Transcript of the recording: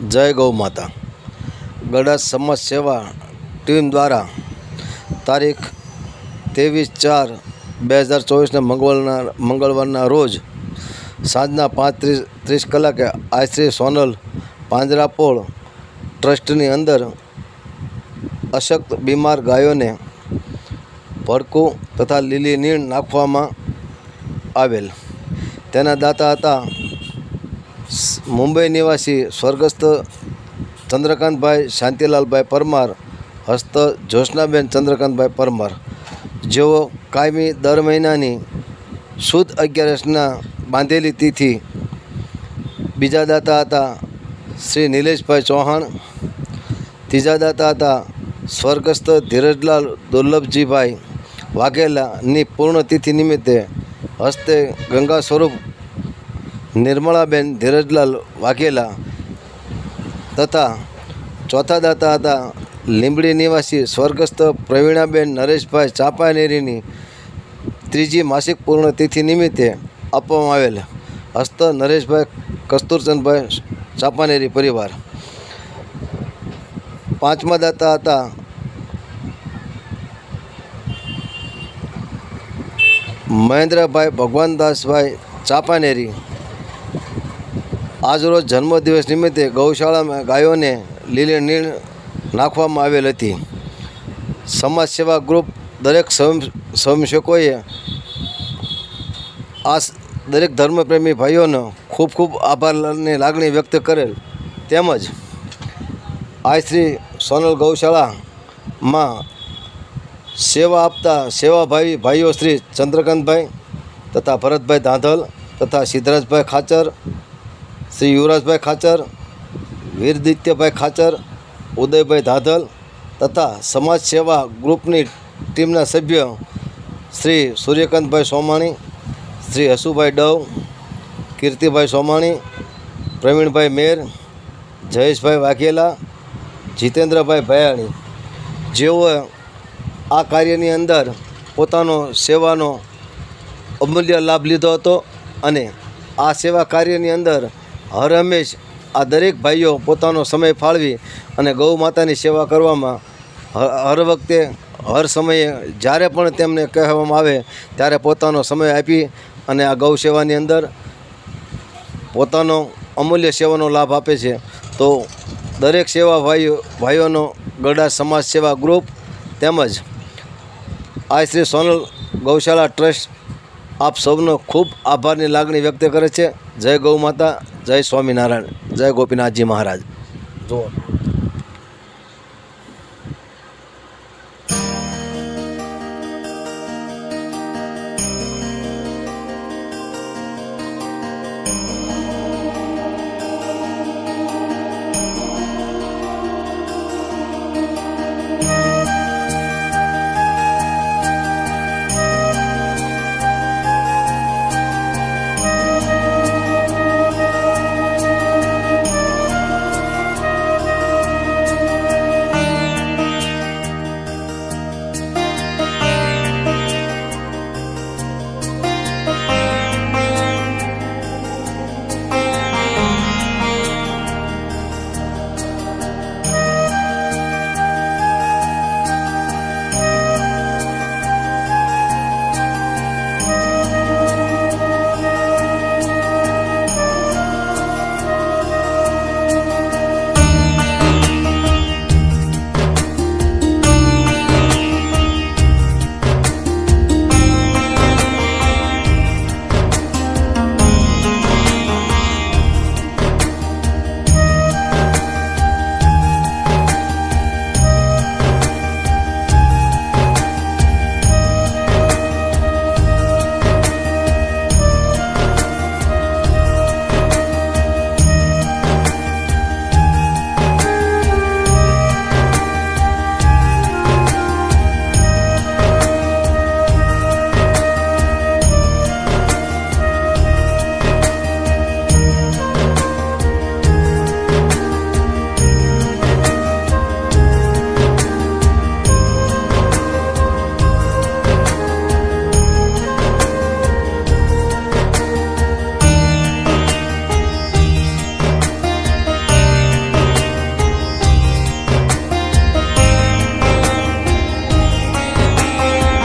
જય ગૌ માતા. ગડા સમાજ સેવા ટીમ દ્વારા તારીખ ત્રેવીસ ચાર બે હજાર ચોવીસના મંગળવારના મંગળવારના રોજ સાંજના પાંચ ત્રીસ કલાકે આશ્રી સોનલ પાંજરાપોળ ટ્રસ્ટની અંદર અશક્ત બીમાર ગાયોને ભડકું તથા લીલી નીણ નાખવામાં આવેલ. તેના દાતા હતા મુંબઈ નિવાસી સ્વર્ગસ્થ ચંદ્રકાંતભાઈ શાંતિલાલભાઈ પરમાર, હસ્ત જ્યોત્સનાબેન ચંદ્રકાંતભાઈ પરમાર. જેઓ કાયમી દર મહિનાની સુદ અગિયારસના બાંધેલી તિથિ બીજા દાતા હતા શ્રી નિલેશભાઈ ચૌહાણ, ત્રીજા દાતા હતા સ્વર્ગસ્થ ધીરજલાલ દુર્લભજીભાઈ વાઘેલાની પૂર્ણતિથિ નિમિત્તે હસ્તે ગંગા સ્વરૂપ નિર્મળાબેન ધીરજલાલ વાઘેલા તથા ચોથા દાતા હતા લીંબડી નિવાસી સ્વર્ગસ્થ પ્રવીણાબેન નરેશભાઈ ચાંપાનેરીની ત્રીજી માસિક પૂર્ણતિથિ નિમિત્તે આપવામાં આવેલ હસ્ત નરેશભાઈ કસ્તુરચંદભાઈ ચાંપાનેરી પરિવાર પાંચમા દાતા હતા મહેન્દ્રભાઈ ભગવાનદાસભાઈ ચાંપાનેરી આજરોજ જન્મદિવસ નિમિત્તે ગૌશાળામાં ગાયોને લીલી નીણ નાખવામાં આવેલ હતી. સમાજ સેવા ગ્રુપ દરેક સ્વયં સ્વયંસેવકોએ આ દરેક ધર્મપ્રેમી ભાઈઓનો ખૂબ ખૂબ આભારની લાગણી વ્યક્ત કરેલ. તેમજ આ શ્રી સોનલ ગૌશાળામાં સેવા આપતા સેવાભાવી ભાઈઓ શ્રી ચંદ્રકાંતભાઈ તથા ભરતભાઈ ધાંધલ તથા સિદ્ધરાજભાઈ ખાચર શ્રી યુવરાજભાઈ ખાચર, વીરદિત્યભાઈ ખાચર, ઉદયભાઈ ધાધલ તથા સમાજ સેવા ગ્રુપની ટીમના સભ્ય શ્રી સૂર્યકાંતભાઈ સોમાણી, શ્રી હસુભાઈ ડવ, કીર્તિભાઈ સોમાણી, પ્રવીણભાઈ મેર, જયેશભાઈ વાઘેલા, જીતેન્દ્રભાઈ ભયાણી. જેઓએ આ કાર્યની અંદર પોતાનો સેવાનો અમૂલ્ય લાભ લીધો હતો અને આ સેવા કાર્યની અંદર હર હંમેશ આ દરેક ભાઈઓ પોતાનો સમય ફાળવી અને ગૌ માતાની સેવા કરવામાં હર વખતે હર સમયે જ્યારે પણ તેમને કહેવામાં આવે ત્યારે પોતાનો સમય આપી અને આ ગૌ સેવાની અંદર પોતાનો અમૂલ્ય સેવાનો લાભ આપે છે. તો દરેક સેવા ભાઈઓ, ભાઈઓનો ગડા સમાજ સેવા ગ્રુપ તેમજ આ શ્રી સોનલ ગૌશાળા ટ્રસ્ટ આપ સૌનો ખૂબ આભારની લાગણી વ્યક્ત કરે છે. જય ગૌ માતા. જય સ્વામિનારાયણ જય ગોપીનાથજી મહારાજ. જુઓ.